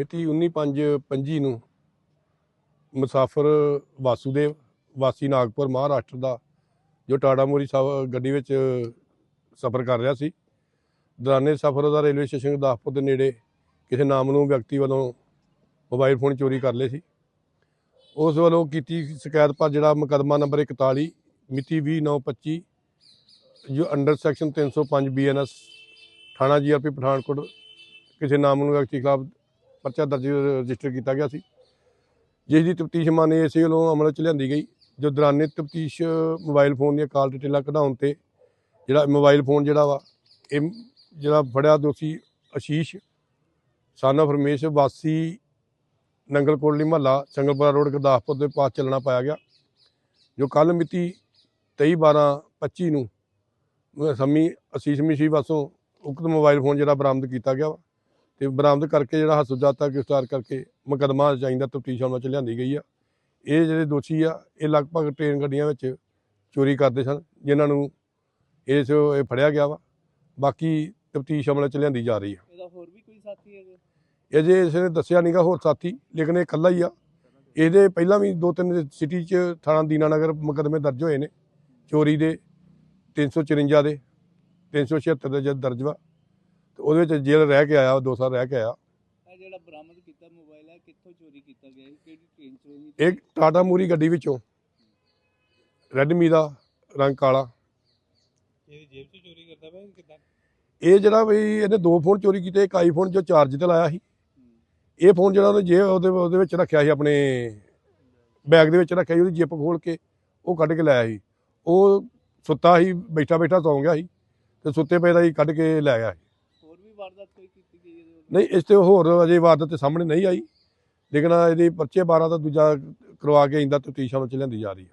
ਮਿਤੀ 19/5/25 ਨੂੰ ਮੁਸਾਫਰ ਵਾਸੂਦੇਵ, ਵਾਸੀ ਨਾਗਪੁਰ ਮਹਾਰਾਸ਼ਟਰ ਦਾ, ਜੋ ਟਾਟਾ ਮੋਰੀ ਸਾਹਿਬ ਗੱਡੀ ਵਿੱਚ ਸਫ਼ਰ ਕਰ ਰਿਹਾ ਸੀ। ਦੌਰਾਨੇ ਸਫ਼ਰ ਦਾ ਰੇਲਵੇ ਸਟੇਸ਼ਨ ਗੁਰਦਾਸਪੁਰ ਦੇ ਨੇੜੇ ਕਿਸੇ ਨਾਮ ਨੂੰ ਵਿਅਕਤੀ ਵੱਲੋਂ ਮੋਬਾਈਲ ਫੋਨ ਚੋਰੀ ਕਰ ਲਏ ਸੀ। ਉਸ ਵੱਲੋਂ ਕੀਤੀ ਸ਼ਿਕਾਇਤ ਪਰ ਜਿਹੜਾ ਮੁਕੱਦਮਾ ਨੰਬਰ 41 ਮਿਤੀ 20/9/25 ਜੋ ਅੰਡਰ ਸੈਕਸ਼ਨ 305 ਬੀਐਨਐਸ ਥਾਣਾ ਜੀਆਰਪੀ ਪਠਾਨਕੋਟ, ਕਿਸੇ ਨਾਮ ਨੂੰ ਵਿਅਕਤੀ ਖਿਲਾਫ ਪਰਚਾ ਦਰਜ ਰਜਿਸਟਰ ਕੀਤਾ ਗਿਆ ਸੀ। ਜਿਸ ਦੀ ਤਫਤੀਸ਼ ਮਾਨੇ ਇਸੇ ਵੱਲੋਂ ਅਮਲ ਚ ਲਿਆਂਦੀ ਗਈ। ਜੋ ਦੌਰਾਨੇ ਤਫਤੀਸ਼ ਮੋਬਾਈਲ ਫੋਨ ਦੀਆਂ ਕਾਲ ਡਿਟੇਲਾਂ ਕਢਾਉਣ ਤੇ ਜਿਹੜਾ ਮੋਬਾਈਲ ਫੋਨ ਜਿਹੜਾ ਵਾ, ਇਹ ਜਿਹੜਾ ਫੜਿਆ ਦੋਸ਼ੀ ਅਸ਼ੀਸ਼ ਸਾਨਾ ਫਰਮੇਸ਼ ਵਾਸੀ ਨੰਗਲ ਕੋਟਲੀ ਮਹੱਲਾ, ਸੰਗਲਪੁਰਾ ਰੋਡ, ਗੁਰਦਾਸਪੁਰ ਦੇ ਪਾਸ ਚੱਲਣਾ ਪਾਇਆ ਗਿਆ। ਜੋ ਕੱਲ ਮਿਤੀ 23 12 25 ਨੂੰ ਅਹ ਸੰਮੀ ਅਸੀਸ ਮਿਸ਼ੀ ਪਾਸੋਂ ਉਕਤ ਮੋਬਾਈਲ ਫੋਨ ਜਿਹੜਾ ਬਰਾਮਦ ਕੀਤਾ ਗਿਆ ਵਾ। ਤੇ ਬਰਾਮਦ ਕਰਕੇ ਜਿਹੜਾ ਹਸੂਜਾਤਾ ਗ੍ਰਿਫਤਾਰ ਕਰਕੇ ਮੁਕੱਦਮਾ ਚਾਹੀਦਾ ਤਫਤੀਸ਼ ਅਮਲ ਚ ਲਿਆਂਦੀ ਗਈ ਆ। ਇਹ ਜਿਹੜੇ ਦੋਸ਼ੀ ਆ ਇਹ ਲਗਭਗ ਟ੍ਰੇਨ ਗੱਡੀਆਂ ਵਿੱਚ ਚੋਰੀ ਕਰਦੇ ਸਨ ਜਿਨ੍ਹਾਂ ਨੂੰ ਇਸ ਇਹ ਫੜਿਆ ਗਿਆ ਵਾ। ਬਾਕੀ ਤਫਤੀਸ਼ ਅਮਲ ਚ ਲਿਆਂਦੀ ਜਾ ਰਹੀ ਆ। ਇਹਦਾ ਹੋਰ ਵੀ ਕੋਈ ਸਾਥੀ ਹੈਗਾ? ਇਹ ਜੇ ਇਸ ਨੇ ਦੱਸਿਆ ਨਹੀਂਗਾ ਹੋਰ ਸਾਥੀ ਲੇਕਿਨ ਇਹ ਇਕੱਲਾ ਹੀ ਆ। ਇਹਦੇ ਪਹਿਲਾਂ ਵੀ ਦੋ ਤਿੰਨ ਸਿਟੀ 'ਚ ਥਾਣਾ ਦੀਨਾਨਗਰ ਮੁਕੱਦਮੇ ਦਰਜ ਹੋਏ ਨੇ ਚੋਰੀ ਦੇ 354 ਦੇ 376 ਦੇ ਜਦ ਦਰਜ ਵਾ। ਤੇ ਉਹਦੇ ਵਿੱਚ ਜੇਲ੍ਹ ਰਹਿ ਕੇ ਆਇਆ ਉਹ ਦੋ ਸਾਲ ਰਹਿ ਕੇ ਆਇਆ। ਇਹ ਜਿਹੜਾ ਬਰਾਮਦ ਕੀਤਾ ਮੋਬਾਈਲ ਹੈ ਕਿੱਥੋਂ ਚੋਰੀ ਕੀਤਾ ਗਿਆ ਹੈ? ਕਿਹੜੀ ਟ੍ਰੇਨ ਚੋਂ ਹੋਈ? ਇਹ ਟਾਟਾ ਮੂਰੀ ਗੱਡੀ ਵਿੱਚੋਂ। ਰੈਡਮੀ ਦਾ ਰੰਗ ਕਾਲਾ। ਇਹ ਜੇਬ ਤੋਂ ਚੋਰੀ ਕਰਦਾ ਪਿਆ ਕਿਦਾਂ? ਇਹ ਜਿਹੜਾ ਵੀ ਇਹਨੇ ਦੋ ਫੋਨ ਚੋਰੀ ਕੀਤੇ ਇੱਕ ਆਈਫੋਨ ਜੋ ਚਾਰਜ ਤੇ ਲਾਇਆ ਸੀ। ਇਹ ਫੋਨ ਜਿਹੜਾ ਉਹਨੇ ਜੇ ਉਹਦੇ ਉਹਦੇ ਵਿੱਚ ਰੱਖਿਆ ਸੀ ਆਪਣੇ ਬੈਗ ਦੇ ਵਿੱਚ ਰੱਖਿਆ ਸੀ ਉਹਦੀ ਜਿੱਪ ਖੋਲ ਕੇ ਉਹ ਕੱਢ ਕੇ ਲਾਇਆ ਸੀ। ਉਹ ਸੁੱਤਾ ਸੀ ਬੈਠਾ ਬੈਠਾ ਸੌਂ ਗਿਆ ਸੀ ਤੇ ਸੁੱਤੇ ਪਏ ਦਾ ਹੀ ਕੱਢ ਕੇ ਲੈ ਗਿਆ ਸੀ। ਵਾਰਦਾਤ ਕੋਈ ਕੀਤੀ ਗਈ ਇਹਦੇ ਵੱਲੋਂ? ਨਹੀਂ, ਇਸ ਤੇ ਹੋਰ ਅਜੇ ਵਾਰਦਾਤ ਤੇ ਸਾਹਮਣੇ ਨਹੀਂ ਆਈ ਲੇਕਿਨ ਇਹਦੇ ਪਰਚੇ 12 ਦਾ ਦੂਜਾ ਕਰਵਾ ਕੇ ਇੰਦਾ ਤਫਤੀਸ਼ ਅਮਲ ਚ ਲਿਆਂਦੀ ਜਾ ਰਹੀ ਹੈ